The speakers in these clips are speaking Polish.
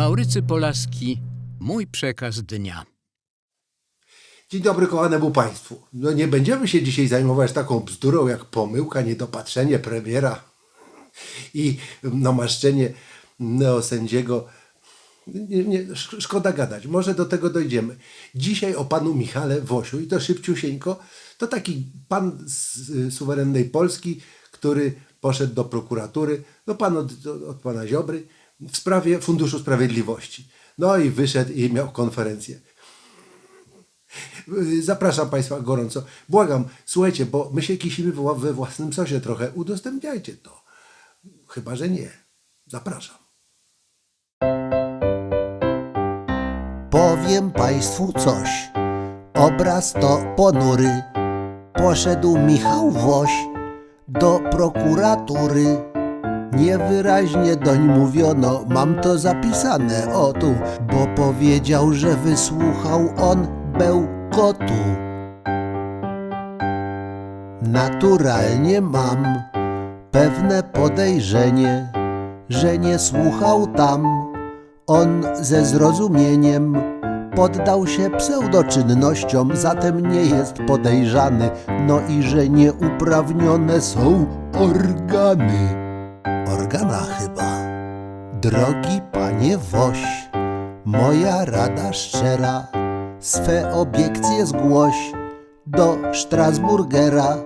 Maurycy Polaski, mój przekaz dnia. Dzień dobry kochanemu Państwu. No nie będziemy się dzisiaj zajmować taką bzdurą jak pomyłka, niedopatrzenie premiera i namaszczenie neosędziego. Nie, nie, sz- szkoda gadać, może do tego dojdziemy. Dzisiaj o panu Michale Wosiu i to szybciusieńko. To taki pan z y, suwerennej Polski, który poszedł do prokuratury, no pan od, od pana Ziobry, w sprawie Funduszu Sprawiedliwości. No i wyszedł i miał konferencję. Zapraszam Państwa gorąco. Błagam, słuchajcie, bo my się kisimy we własnym sosie trochę. Udostępniajcie to. Chyba, że nie. Zapraszam. Powiem Państwu coś. Obraz to ponury. Poszedł Michał Woś do prokuratury. Niewyraźnie doń mówiono, mam to zapisane, o tu, bo powiedział, że wysłuchał on bełkotu. Naturalnie mam pewne podejrzenie, że nie słuchał tam. On ze zrozumieniem poddał się pseudoczynnościom, zatem nie jest podejrzany, no i że nieuprawnione są organy. Organa chyba. Drogi panie Woś, moja rada szczera, swe obiekcje zgłoś do Strasburgera.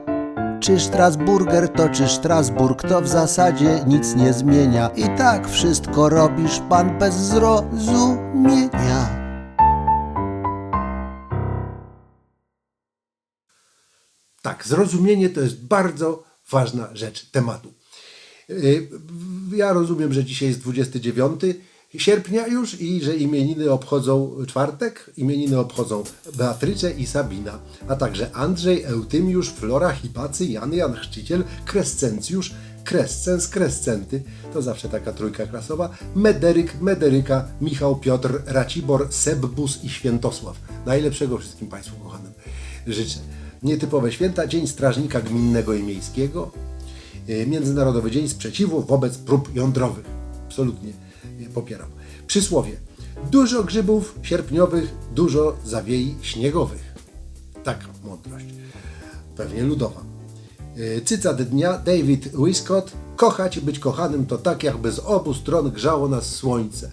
Czy Strasburger to czy Strasburg, to w zasadzie nic nie zmienia. I tak wszystko robisz pan bez zrozumienia. Tak, zrozumienie to jest bardzo ważna rzecz tematu. Y, Ja rozumiem, że dzisiaj jest 29 sierpnia już i że imieniny obchodzą czwartek. Imieniny obchodzą Beatrycze i Sabina, a także Andrzej, Eutymiusz, Flora, Hipacy, Jan, Jan Chrzciciel, Krescencjusz, Krescens, Krescenty, to zawsze taka trójka klasowa, Mederyk, Mederyka, Michał, Piotr, Racibor, Sebbus i Świętosław. Najlepszego wszystkim Państwu kochanym życzę. Nietypowe święta, Dzień Strażnika Gminnego i Miejskiego, Międzynarodowy Dzień Sprzeciwu wobec prób jądrowych. Absolutnie e, popieram. Przysłowie. Dużo grzybów sierpniowych, dużo zawiei śniegowych. Taka mądrość. Pewnie ludowa. E, Cytat dnia David Wiscott. Kochać być kochanym to tak, jakby z obu stron grzało nas słońce.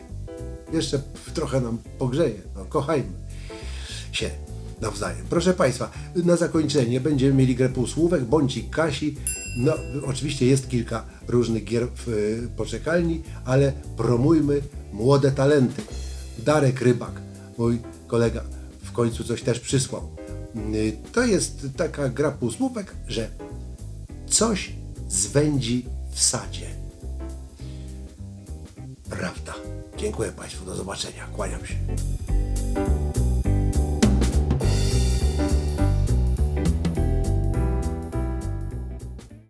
Jeszcze trochę nam pogrzeje. No, kochajmy się nawzajem. Proszę Państwa, na zakończenie będziemy mieli grę półsłówek, bądź Kasi. No, oczywiście jest kilka różnych gier w y, poczekalni, ale promujmy młode talenty. Darek Rybak, mój kolega, w końcu coś też przysłał. Y, To jest taka gra półsłówek, że coś zwędzi w sadzie. Prawda. Dziękuję Państwu, do zobaczenia. Kłaniam się.